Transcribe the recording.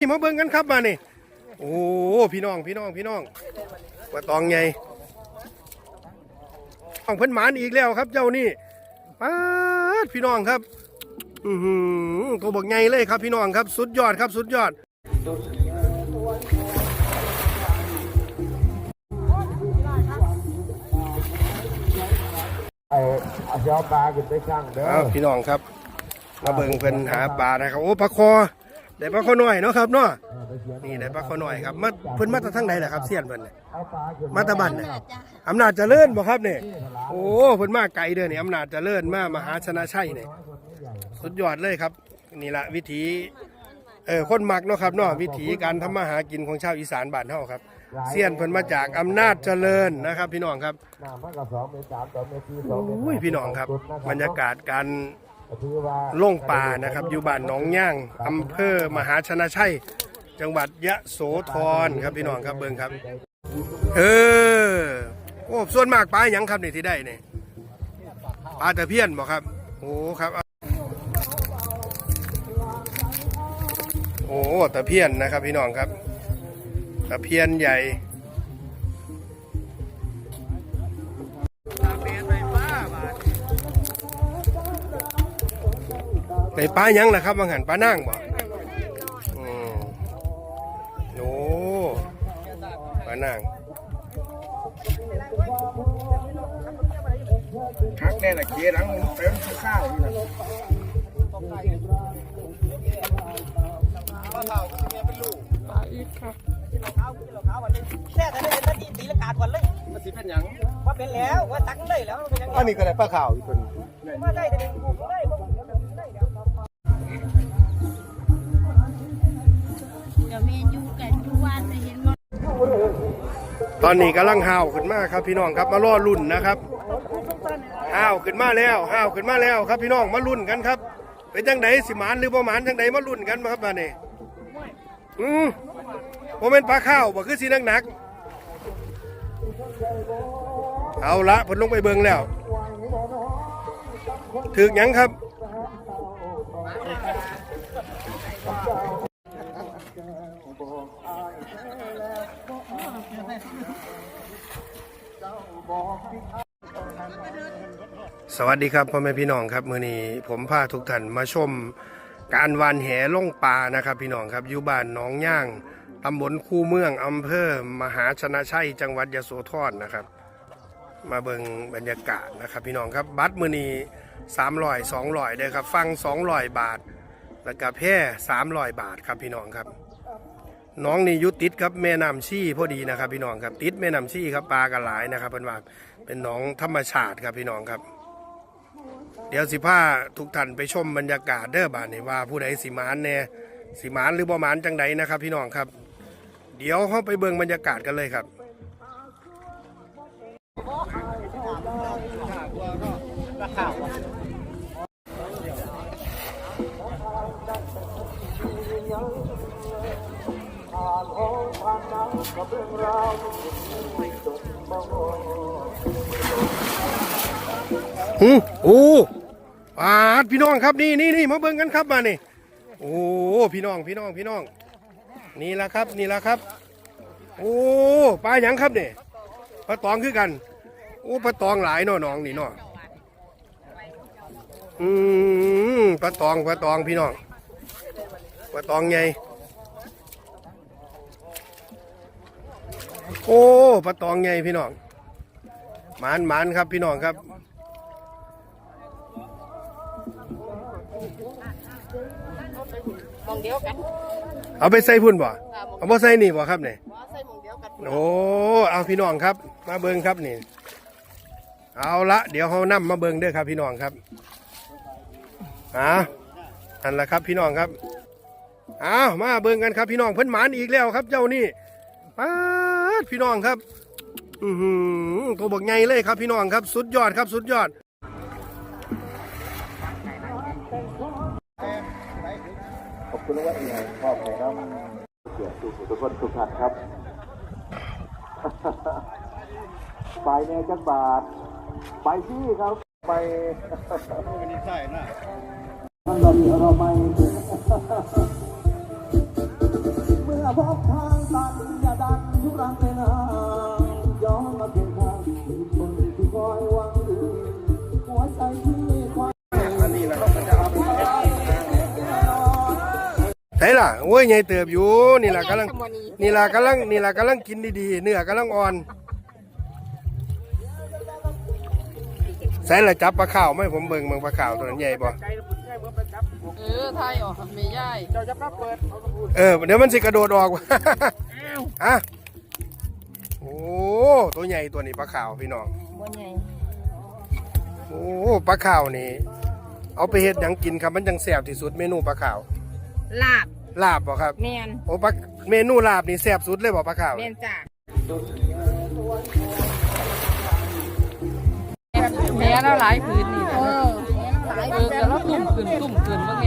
นี่มาเบิ่งกันครับมานี่โอ้พี่น้องพี่น้องพี่น้องว่าตองไงต้องเพิ่นหมานอีกแล้วครับ เจ้านี่ป้าดพี่น้องครับ อือหือตัวบักไงเลยครับ พี่น้องครับ สุดยอดครับสุดยอดไอ้เอาเช้าปลาขึ้นไปช่างเด้อเอาพี่น้องครับ มาเบิ่งเพิ่นหาปลานะครับโอ้ปลาคอ ได้ปลาคอหน่อยเนาะครับเนาะนี่ได้ปลาคอหน่อยครับมาเพิ่นมาจากทางไหนล่ะครับเสียนเพิ่นน่ะเอาปลาขึ้นมาตะบันน่ะอำนาจเจริญบ่ครับเนี่ยโอ้เพิ่นมาไกลเด้อนี่อำนาจเจริญมามหาชนะชัยนี่สุดยอดเลยครับ นี่ละวิถีเออคนมักเนาะครับเนาะวิถีการทำมาหากินของชาวอีสานบ้านเฮาครับเสียนเพิ่นมาจากอำนาจเจริญนะครับ พี่น้องครับน้ำมันก็สองเมตรสามสองเมตรสี่สองเมตรอุ้ยพี่น้องครับ บรรยากาศการถือว่า ล่งป่านะครับ อยู่บ้านหนองย่างอำเภอมหาชนะชัย จังหวัดยะโสธรครับพี่น้องครับเบิ่งครับ เออโอ้ส่วนมากปลาหยังครับนี่ที่ได้นี่ปลาตะเพียนบ่ครับโอ้ครับโอ้ตะเพียนนะครับพี่น้องครับตะเพียนใหญ่ ในปลาหยังล่ะครับบางหันปลานั่งบ่อืมโอ้ปลานั่งคักแน่ละเกียร์ลังมันเต็มข้าวนี่นะแค่แต่ได้เป็นตีตีละกาดก่อนเลยมันสิเป็นหยังว่าเป็นแล้วว่าตักเลยแล้วเป็นยังอันนี้ก็ได้ปลาขาวอีกคนว่าได้แต่เด็กกูได้บ่ได้ ตอนนี้กำลังห้าวขึ้นมาครับพี่น้องครับมาล่อรุ่นนะครับห้าวขึ้นมาแล้วห้าวขึ้นมาแล้วครับพี่น้องมารุ่นกันครับ เป็นจังไดสิหมานหรือบ่หมานจังไดมารุ่นกันมาครับมาเนี่ยอืมโมเมนปลาข้าวบ่คือสีนักหนักเอาละเพิ่นลงไปเบิงแล้วถึกยังครับ สวัสดีครับพ่อแม่พี่น้องครับมื้อนี้ผมพาทุกท่านมาชมการวานแหล่องปลานะครับ พี่น้องครับอยู่บ้านหนองย่างตำบลคูเมืองอำเภอมหาชนะชัยจังหวัดยโสธรนะครับ มาเบิ่งบรรยากาศนะครับ พี่น้องครับบัตรมื้อนี้300 200เด้อครับ ฟัง200บาท แล้วก็แพร่300บาทครับพี่น้องครับ น้องนี่ยุติดครับแม่น้ำชี่พอดีนะครับ พี่น้องครับติดแม่น้ำชี่ครับปลากระหลายนะครับเป็นว่า เป็นหน้องธรรมชาติครับพี่น้องครับ เดี๋ยวสิพาทุกท่านไปชมบรรยากาศเด้อบานนี่ว่าผู้ใดสิมานแน่สิมานหรือบ่มานจังใดนะครับพี่น้องครับ เดี๋ยวเข้าไปเบิ่งบรรยากาศกันเลยครับอือ โอ้ปาดพี่น้องครับนี่นี่นี่มาเบิ่งกันครับมานี่โอ้พี่น้องพี่น้องพี่น้อง นี่ละครับนี่ละครับ โอ้ปลาหยังครับเนี่ยปลาตองคือกัน โอ้ปลาตองหลายนาะน้องนี่เนาะอืมปลาตองปลาตองพี่น้องปลาตองไง โอ้ปลาตองไงพี่น้องหมานหมานครับพี่น้องครับมองเดียวกันเอาไปใส่พุ่นบ่เอาบ่ใส่นี่บ่ครับเนี่ยว่าใส่มองเดียวกันโอ้เอาพี่น้องครับ มาเบิงครับนี่ เอาละเดี๋ยวเขานำมาเบิงเด้อครับ พี่น้องครับอ่าอันละครับพี่น้องครับเอามาเบิงกันครับพี่น้องเพิ่นหมานอีกแล้วครับ เจ้านี่ป้า ดพี่น้องครับอือหือตัวบักไงเลยครับพี่น้องครับ สุดยอดครับ สุดยอดขอบคุณและว่าที่ให้พ่อแม่ครับเกียรติทุกคนทุกท่านครับไปแน่จักบาท ไปที่ครับ ไปมันนี่ใช่นะมันเรามีเราไม่พบทางตัน ไหนล่ะโอ้ยใหญ่เติบอยู่นี่ล่ะกำลังนี่ล่ะกำลังนี่ล่ะกำลังกินดีๆเนื้อกำลังอ่อนใส่ละจับปลาข้าวไหมผมเบิ่งเบิ่งปลาข้าวตัวนั้นใหญ่บ่เออไทยออกไม่ย่ายเออเดี๋ยวมันสิกระโดดออกอะโอ้ตัวใหญ่ตัวนี้ปลาขาวพี่น้องบ่ใหญ่โอ้ปลาขาวนี่เอาไปเฮ็ดหยังกินครับมันจังแซ่บที่สุดเมนูปลาขาวลาบ ลาบบ่ครับ แมนโอ้ปลาเมนูลาบนี่แซ่บสุดเลยบ่ปลาขาวแมนจ้ะแม่แล้วหลายผืนนี่เออเออแล้วตุ่มขืนตุ่มขืนว่าไง